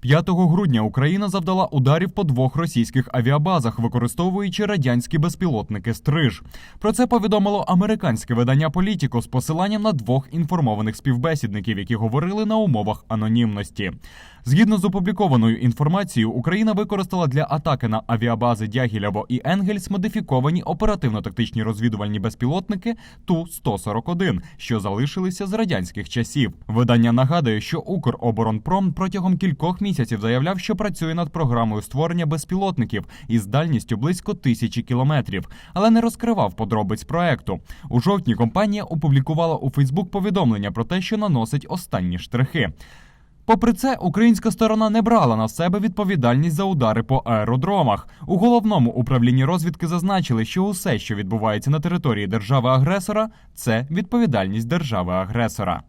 5 грудня Україна завдала ударів по двох російських авіабазах, використовуючи радянські безпілотники Стриж. Про це повідомило американське видання Політіко з посиланням на двох інформованих співбесідників, які говорили на умовах анонімності. Згідно з опублікованою інформацією, Україна використала для атаки на авіабази Дягілєво і Енгельс модифіковані оперативно-тактичні розвідувальні безпілотники Ту-141, що залишилися з радянських часів. Видання нагадує, що Укроборонпром протягом кількох місяців заявляв, що працює над програмою створення безпілотників із дальністю близько тисячі кілометрів, але не розкривав подробиць проекту. У жовтні компанія опублікувала у Фейсбук повідомлення про те, що наносить останні штрихи. Попри це, українська сторона не брала на себе відповідальність за удари по аеродромах. У головному управлінні розвідки зазначили, що усе, що відбувається на території держави-агресора, це відповідальність держави-агресора.